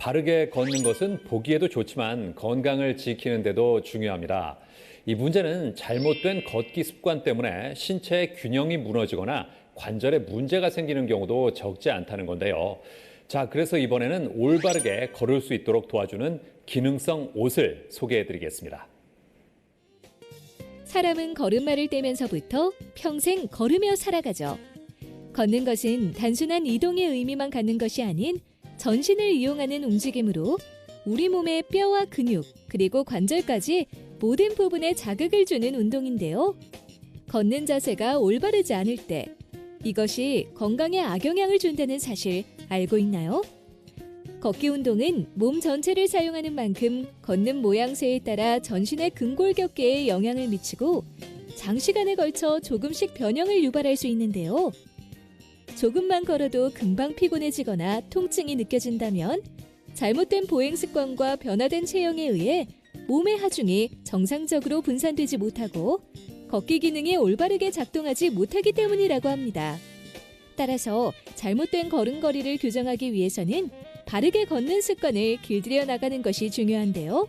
바르게 걷는 것은 보기에도 좋지만 건강을 지키는 데도 중요합니다. 이 문제는 잘못된 걷기 습관 때문에 신체의 균형이 무너지거나 관절에 문제가 생기는 경우도 적지 않다는 건데요. 자, 그래서 이번에는 올바르게 걸을 수 있도록 도와주는 기능성 옷을 소개해 드리겠습니다. 사람은 걸음마를 떼면서부터 평생 걸으며 살아가죠. 걷는 것은 단순한 이동의 의미만 갖는 것이 아닌 전신을 이용하는 움직임으로 우리 몸의 뼈와 근육, 그리고 관절까지 모든 부분에 자극을 주는 운동인데요. 걷는 자세가 올바르지 않을 때 이것이 건강에 악영향을 준다는 사실 알고 있나요? 걷기 운동은 몸 전체를 사용하는 만큼 걷는 모양새에 따라 전신의 근골격계에 영향을 미치고 장시간에 걸쳐 조금씩 변형을 유발할 수 있는데요. 조금만 걸어도 금방 피곤해지거나 통증이 느껴진다면 잘못된 보행 습관과 변화된 체형에 의해 몸의 하중이 정상적으로 분산되지 못하고 걷기 기능이 올바르게 작동하지 못하기 때문이라고 합니다. 따라서 잘못된 걸음걸이를 교정하기 위해서는 바르게 걷는 습관을 길들여 나가는 것이 중요한데요.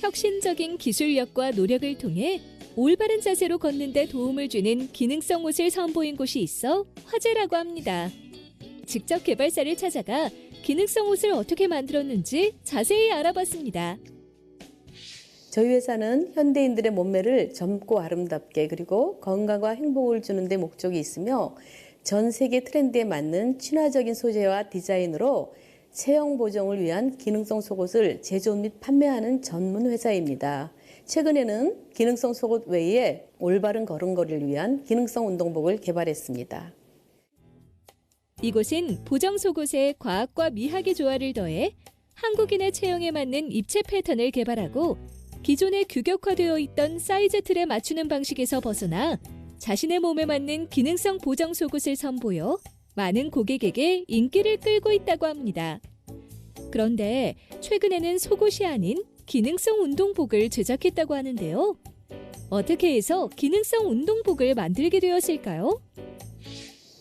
혁신적인 기술력과 노력을 통해 올바른 자세로 걷는 데 도움을 주는 기능성 옷을 선보인 곳이 있어 화제라고 합니다. 직접 개발사를 찾아가 기능성 옷을 어떻게 만들었는지 자세히 알아봤습니다. 저희 회사는 현대인들의 몸매를 젊고 아름답게 그리고 건강과 행복을 주는 데 목적이 있으며 전 세계 트렌드에 맞는 친화적인 소재와 디자인으로 체형 보정을 위한 기능성 속옷을 제조 및 판매하는 전문 회사입니다. 최근에는 기능성 속옷 외에 올바른 걸음걸이를 위한 기능성 운동복을 개발했습니다. 이곳은 보정 속옷에 과학과 미학의 조화를 더해 한국인의 체형에 맞는 입체 패턴을 개발하고 기존에 규격화되어 있던 사이즈 틀에 맞추는 방식에서 벗어나 자신의 몸에 맞는 기능성 보정 속옷을 선보여 많은 고객에게 인기를 끌고 있다고 합니다. 그런데 최근에는 속옷이 아닌 기능성 운동복을 제작했다고 하는데요. 어떻게 해서 기능성 운동복을 만들게 되었을까요?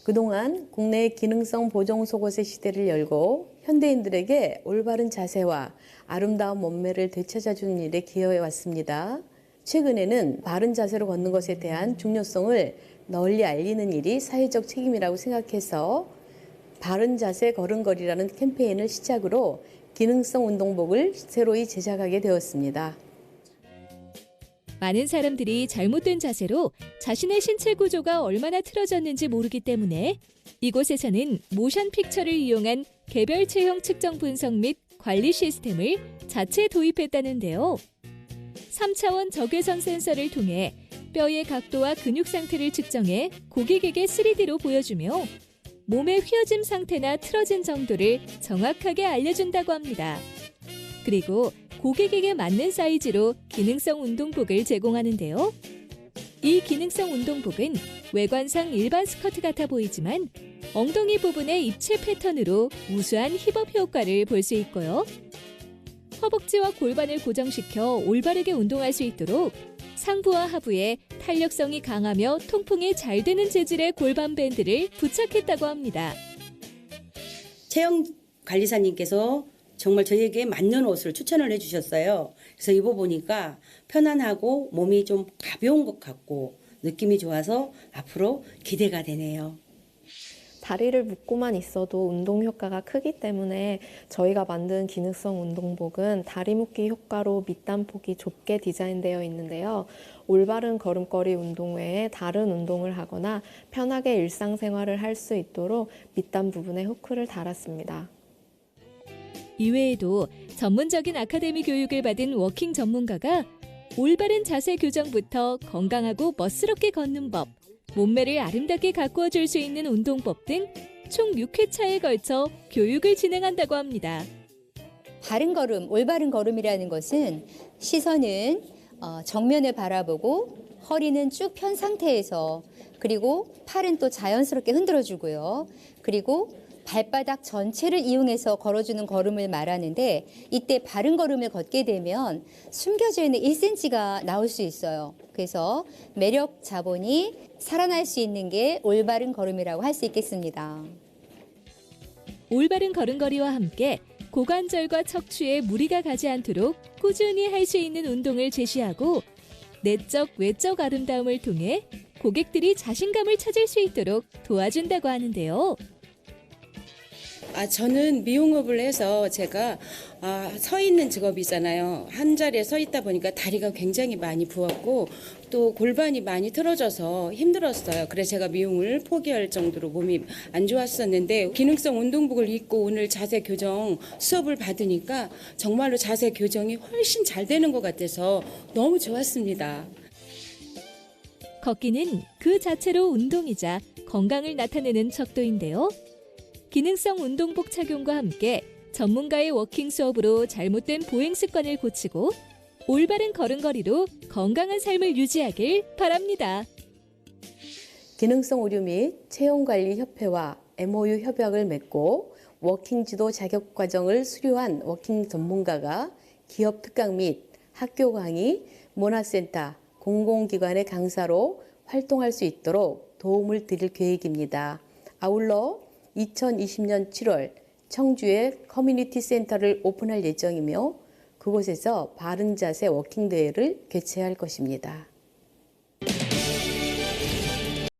그동안 국내 기능성 보정 속옷의 시대를 열고 현대인들에게 올바른 자세와 아름다운 몸매를 되찾아주는 일에 기여해 왔습니다. 최근에는 바른 자세로 걷는 것에 대한 중요성을 널리 알리는 일이 사회적 책임이라고 생각해서 바른 자세 걸음걸이라는 캠페인을 시작으로 기능성 운동복을 새로이 제작하게 되었습니다. 많은 사람들이 잘못된 자세로 자신의 신체 구조가 얼마나 틀어졌는지 모르기 때문에 이곳에서는 모션 픽처를 이용한 개별 체형 측정 분석 및 관리 시스템을 자체 도입했다는데요. 3차원 적외선 센서를 통해 뼈의 각도와 근육 상태를 측정해 고객에게 3D로 보여주며 몸의 휘어짐 상태나 틀어진 정도를 정확하게 알려준다고 합니다. 그리고 고객에게 맞는 사이즈로 기능성 운동복을 제공하는데요. 이 기능성 운동복은 외관상 일반 스커트 같아 보이지만 엉덩이 부분의 입체 패턴으로 우수한 힙업 효과를 볼 수 있고요. 허벅지와 골반을 고정시켜 올바르게 운동할 수 있도록 상부와 하부에 탄력성이 강하며 통풍이 잘 되는 재질의 골반 밴드를 부착했다고 합니다. 체형 관리사님께서 정말 저에게 맞는 옷을 추천을 해주셨어요. 그래서 입어보니까 편안하고 몸이 좀 가벼운 것 같고 느낌이 좋아서 앞으로 기대가 되네요. 다리를 묶고만 있어도 운동 효과가 크기 때문에 저희가 만든 기능성 운동복은 다리 묶기 효과로 밑단 폭이 좁게 디자인되어 있는데요. 올바른 걸음걸이 운동 외에 다른 운동을 하거나 편하게 일상생활을 할 수 있도록 밑단 부분에 후크를 달았습니다. 이외에도 전문적인 아카데미 교육을 받은 워킹 전문가가 올바른 자세 교정부터 건강하고 멋스럽게 걷는 법, 몸매를 아름답게 가꾸어 줄 수 있는 운동법 등 총 6회차에 걸쳐 교육을 진행한다고 합니다. 바른 걸음, 올바른 걸음이라는 것은 시선은 어, 정면을 바라보고 허리는 쭉 편 상태에서 그리고 팔은 또 자연스럽게 흔들어 주고요. 그리고 발바닥 전체를 이용해서 걸어주는 걸음을 말하는데 이때 바른 걸음을 걷게 되면 숨겨져 있는 1cm가 나올 수 있어요. 그래서 매력 자본이 살아날 수 있는 게 올바른 걸음이라고 할 수 있겠습니다. 올바른 걸음걸이와 함께 고관절과 척추에 무리가 가지 않도록 꾸준히 할 수 있는 운동을 제시하고 내적 외적 아름다움을 통해 고객들이 자신감을 찾을 수 있도록 도와준다고 하는데요. 아, 저는 미용업을 해서 제가 아, 서 있는 직업이잖아요. 한 자리에 서 있다 보니까 다리가 굉장히 많이 부었고 또 골반이 많이 틀어져서 힘들었어요. 그래서 제가 미용을 포기할 정도로 몸이 안 좋았었는데 기능성 운동복을 입고 오늘 자세 교정 수업을 받으니까 정말로 자세 교정이 훨씬 잘 되는 것 같아서 너무 좋았습니다. 걷기는 그 자체로 운동이자 건강을 나타내는 척도인데요. 기능성 운동복 착용과 함께 전문가의 워킹 수업으로 잘못된 보행 습관을 고치고 올바른 걸음걸이로 건강한 삶을 유지하길 바랍니다. 기능성 의료 및 체형관리협회와 MOU 협약을 맺고 워킹 지도 자격 과정을 수료한 워킹 전문가가 기업 특강 및 학교 강의, 문화센터, 공공기관의 강사로 활동할 수 있도록 도움을 드릴 계획입니다. 아울러 2020년 7월 청주에 커뮤니티 센터를 오픈할 예정이며 그곳에서 바른 자세 워킹 대회를 개최할 것입니다.